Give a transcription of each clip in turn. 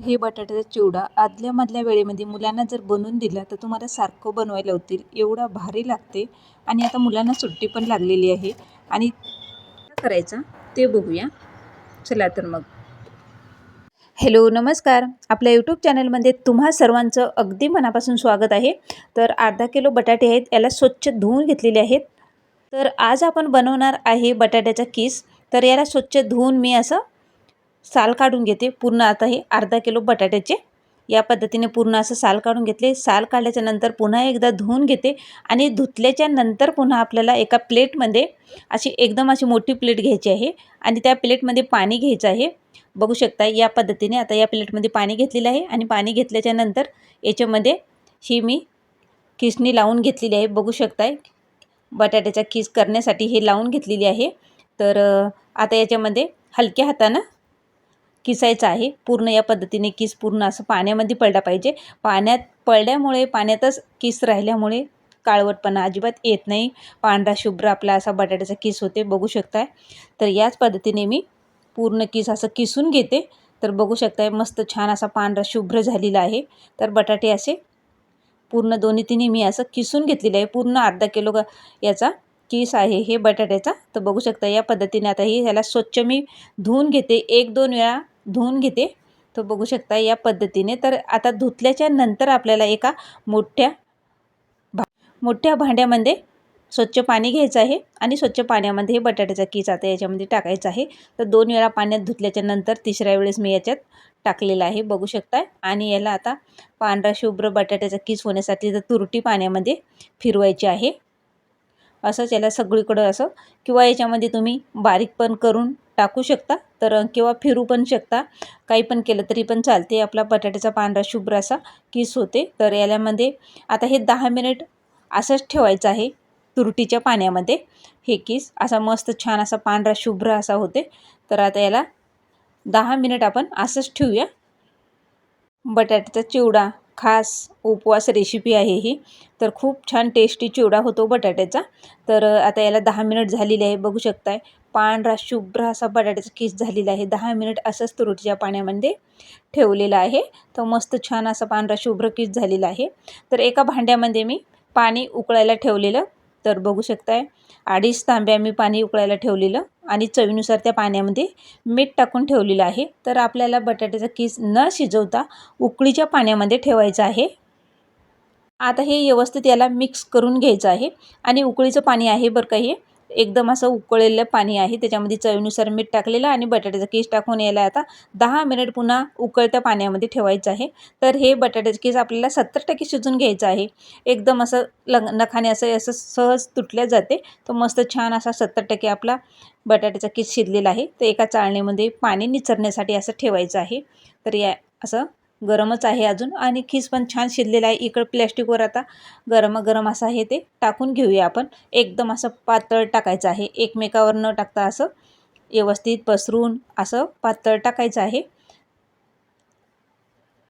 हे बटाट्याचा चिवडा आदल्या मधल्या वेळेमध्ये मुलांना जर बनवून दिला तर तुम्हाला सारखं बनवायला होतील. एवढा भारी लागते. आणि आता मुलांना सुट्टी पण लागलेली आहे. आणि करायचा ते बघूया. चला तर मग. हॅलो नमस्कार. आपल्या यूट्यूब चॅनलमध्ये तुम्हा सर्वांचं अगदी मनापासून स्वागत आहे. तर अर्धा किलो बटाटे आहेत याला स्वच्छ धुवून घेतलेले आहेत. तर आज आपण बनवणार आहे बटाट्याचा किस. तर याला स्वच्छ धुवून मी असं साल काढून घेते. पूर्ण आता हे अर्धा किलो बटाट्याचे. या पद्धतीने पूर्ण असं साल काढून घेतले. साल काढल्याच्या नंतर पुन्हा एकदा धुवून घेते आणि धुतल्याच्या नंतर पुन्हा आपल्याला एका प्लेटमध्ये अशी एकदम अशी मोठी प्लेट घ्यायची आहे आणि त्या प्लेटमध्ये पाणी घ्यायचं आहे. बघू शकता या पद्धतीने आता या प्लेटमध्ये पाणी घेतलेलं आहे आणि पाणी घेतल्याच्या नंतर याच्यामध्ये ही मी किसणी लावून घेतलेली आहे. बघू शकताय बटाट्याचा किस करण्यासाठी हे लावून घेतलेली आहे. तर आता याच्यामध्ये हलक्या हातानं किसायचं आहे. पूर्ण या पद्धतीने किस पूर्ण असं पाण्यामध्ये पडला पाहिजे. पाण्यात पडल्यामुळे पाण्यातच किस राहिल्यामुळे काळवटपणा अजिबात येत नाही. पांढरा शुभ्र आपला असा बटाट्याचा किस होते बघू शकताय. तर याच पद्धतीने मी पूर्ण किस असं किसून घेते. तर बघू शकताय मस्त छान असा पांढरा शुभ्र झालेला आहे. तर बटाटे असे पूर्ण दोन्ही तिन्ही मी असं किसून घेतलेलं आहे. पूर्ण अर्धा किलो याचा किस आहे हे बटाट्याचा? तर बघू शकता या पद्धतीने आता ही ह्याला स्वच्छ मी धुवून घेते. एक दोन वेळा धुवून घेते. तर बघू शकता या पद्धतीने. तर आता धुतल्याच्या नंतर आपल्याला एका मोठ्या भा मोठ्या भांड्यामध्ये स्वच्छ पाणी घ्यायचं आहे आणि स्वच्छ पाण्यामध्ये हे बटाट्याचा कीस आता याच्यामध्ये टाकायचा आहे. तर दोन वेळा पाण्यात धुतल्याच्या नंतर तिसऱ्या वेळेस मी याच्यात टाकलेला आहे. बघू शकता. आणि याला आता पांढरा शुभ्र बटाट्याचा कीस होण्यासाठी तर तुरटी पाण्यामध्ये फिरवायची आहे. असंच याला सगळीकडं असं किंवा याच्यामध्ये तुम्ही बारीक पण करून टाकू शकता तर किंवा फिरू पण शकता. काही पण केलं तरी पण चालते. आपला बटाट्याचा पांढरा शुभ्र असा किस होते. तर याच्यामध्ये आता हे दहा मिनिट असंच ठेवायचं आहे तुरटीच्या पाण्यामध्ये हे किस. असा मस्त छान असा पांढरा शुभ्र असा होते. तर आता याला दहा मिनिट आपण असंच ठेवूया. बटाट्याचा चिवडा खास उपवास रेसिपी आहे ही. तर खूप छान टेस्टी चिवडा होतो बटाट्याचा. तर आता याला दहा मिनिट झालेली आहे बघू शकताय. पांढरा शुभ्र असा बटाट्याचा किस झालेला आहे. दहा मिनिट असंच तुरटीच्या पाण्यामध्ये ठेवलेला आहे. तर मस्त छान असा पांढरा शुभ्र किस झालेला आहे. तर एका भांड्यामध्ये मी पाणी उकळायला ठेवलेलं. तर बघू शकताय. अडीच तांब्या मी पाणी उकळायला ठेवलेलं आणि चवीनुसार त्या पाण्यामध्ये मीठ टाकून ठेवलेलं आहे. तर आपल्याला बटाट्याचा किस न शिजवता उकळीच्या पाण्यामध्ये ठेवायचं आहे. आता हे व्यवस्थित याला मिक्स करून घ्यायचं आहे. आणि उकळीचं पाणी आहे बरं का हे. एकदम असं उकळलेलं पाणी आहे. त्याच्यामध्ये चवीनुसार मीठ टाकलेलं आणि बटाट्याचा केस टाकून यायला आता दहा मिनिट पुन्हा उकळत्या पाण्यामध्ये ठेवायचं आहे. तर हे बटाट्याचं केस आपल्याला सत्तर टक्के शिजून घ्यायचं आहे. एकदम असं लग नखाने असं असं सहज तुटल्या जाते. तर मस्त छान असा सत्तर टक्के आपला बटाट्याचा केस शिजलेला आहे. तर एका चाळणीमध्ये पाणी निचरण्यासाठी असं ठेवायचं आहे. तर या असं गरमच आहे अजून. आणि खीस पण छान शिजलेला आहे. इकडं प्लॅस्टिकवर आता गरम गरम असं आहे ते. टाकून घेऊया आपण. एकदम असं पातळ टाकायचं आहे. एकमेकावर न टाकता असं व्यवस्थित पसरून असं पातळ टाकायचं आहे.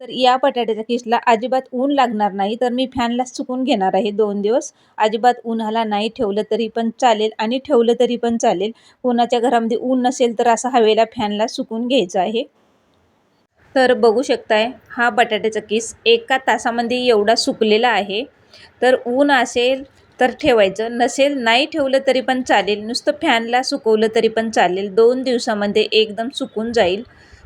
तर या बटाट्याच्या किसला अजिबात ऊन लागणार नाही. तर मी फॅनला सुकून घेणार आहे दोन दिवस. अजिबात उन्हाला नाही ठेवलं तरी पण चालेल आणि ठेवलं तरी पण चालेल. कोणाच्या घरामध्ये ऊन नसेल तर असं हवेला फॅनला सुकून घ्यायचं आहे. तर बघू शकताय हा बटाट्याचा किस एका तासामध्ये एवढा सुकलेला आहे. तर ऊन असेल तर ठेवायचं नसेल नाही ठेवलं तरी पण चालेल. नुसतं फॅनला सुकवलं तरी पण चालेल. दोन दिवसामध्ये एकदम सुकून जाईल.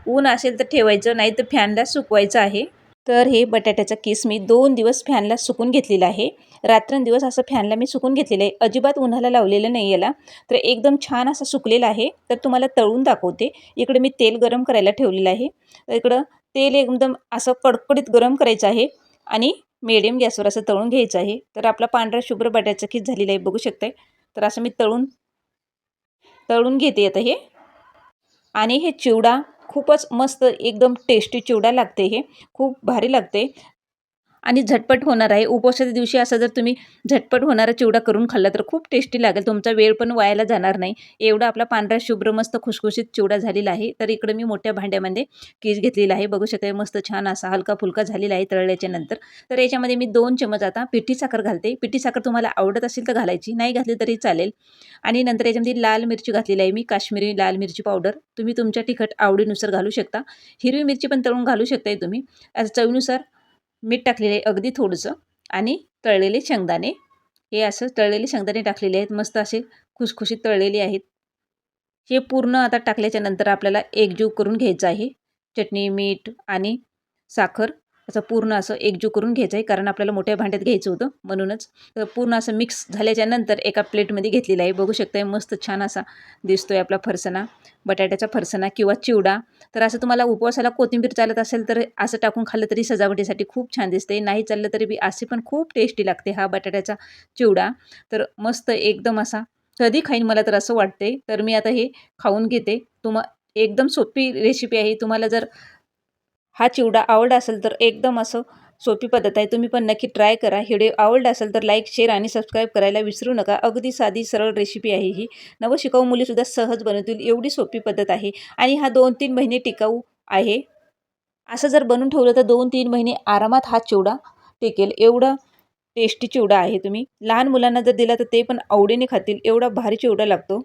ऊन असेल तर ठेवायचं नाही तर फॅनला सुकवायचं आहे. तर हे बटाट्याचा किस मी दोन दिवस फॅनला सुकून घेतलेला आहे. रात्रंदिवस असं फॅनला मी सुकून घेतलेलं आहे. अजिबात उन्हाला लावलेलं नाही याला. तर एकदम छान असं सुकलेला आहे. तर तुम्हाला तळून दाखवते. इकडे मी तेल गरम करायला ठेवलेलं आहे. तर इकडं तेल एकदम असं कडकडीत गरम करायचं आहे आणि मिडियम गॅसवर असं तळून घ्यायचं आहे. तर आपला पांढरा शुभ्र बटाट्याचा किस झालेला आहे बघू शकताय. तर असं मी तळून तळून घेते आता हे. आणि हे चिवडा खूपच मस्त एकदम टेस्टी चिवडा लागते हे. खूप भारी लागते. आणि झटपट होणार आहे. उपवासाच्या दिवशी असं जर तुम्ही झटपट होणारा चिवडा करून खाल्ला तर खूप टेस्टी लागेल. तुमचा वेळ पण वायाला जाणार नाही. एवढा आपला पांढरा शुभ्र मस्त खुसखुशीत चिवडा झालेला आहे. तर इकडे मी मोठ्या भांड्यामध्ये कीज घेतलेला आहे. बघू शकता मस्त छान असा हलका फुलका झालेला आहे तळल्याच्या नंतर. तर याच्यामध्ये मी दोन चमच आता पिठी साखर घालते. पिठी साखर तुम्हाला आवडत असेल तर घालायची. नाही घातली तरी चालेल. आणि नंतर याच्यामध्ये लाल मिरची घातलेली आहे मी. काश्मीरी लाल मिरची पावडर. तुम्ही तुमच्या तिखट आवडीनुसार घालू शकता. हिरवी मिरची पण तळून घालू शकताय तुम्ही. चवीनुसार मीठ टाकलेले आहे अगदी थोडंसं आणि तळलेले शेंगदाणे. हे असं तळलेले शेंगदाणे टाकलेले आहेत. मस्त असे खुसखुशीत तळलेले आहेत. हे पूर्ण आता टाकल्याच्या नंतर आपल्याला एकजीव करून घ्यायचं आहे. चटणी मीठ आणि साखर असं पूर्ण असं एकजू करून घ्यायचं आहे कारण आपल्याला मोठ्या भांड्यात घ्यायचं होतं म्हणूनच. तर पूर्ण असं मिक्स झाल्याच्यानंतर एका प्लेटमध्ये घेतलेलं आहे. बघू शकताय मस्त छान असा दिसतोय आपला फरसना बटाट्याचा फरसना किंवा चिवडा. तर असं तुम्हाला उपवासाला कोथिंबीर चालत असेल तर असं टाकून खाल्लं तरी सजावटीसाठी खूप छान दिसते नाही चाललं तरी बी असे पण खूप टेस्टी लागते हा बटाट्याचा चिवडा. तर मस्त एकदम असा कधी खाईन मला तर असं वाटते तर मी आता हे खाऊन घेते. तुम एकदम सोपी रेसिपी आहे. तुम्हाला जर हा चिवडा आवडला असेल तर एकदम असं सोपी पद्धत आहे. तुम्ही पण नक्की ट्राय करा. व्हिडिओ आवडला असेल तर लाईक शेअर आणि सबस्क्राईब करायला विसरू नका. अगदी साधी सरळ रेसिपी आहे ही. नवशिकाऊ मुलीसुद्धा सहज बनवतील. एवढी सोपी पद्धत आहे. आणि हा दोन तीन महिने टिकाऊ आहे. असं जर बनवून ठेवलं तर दोन तीन महिने आरामात हा चिवडा टिकेल. एवढं टेस्टी चिवडा आहे तुम्ही. लहान मुलांना जर दिला तर ते पण आवडीने खातील. एवढा भारी चिवडा लागतो.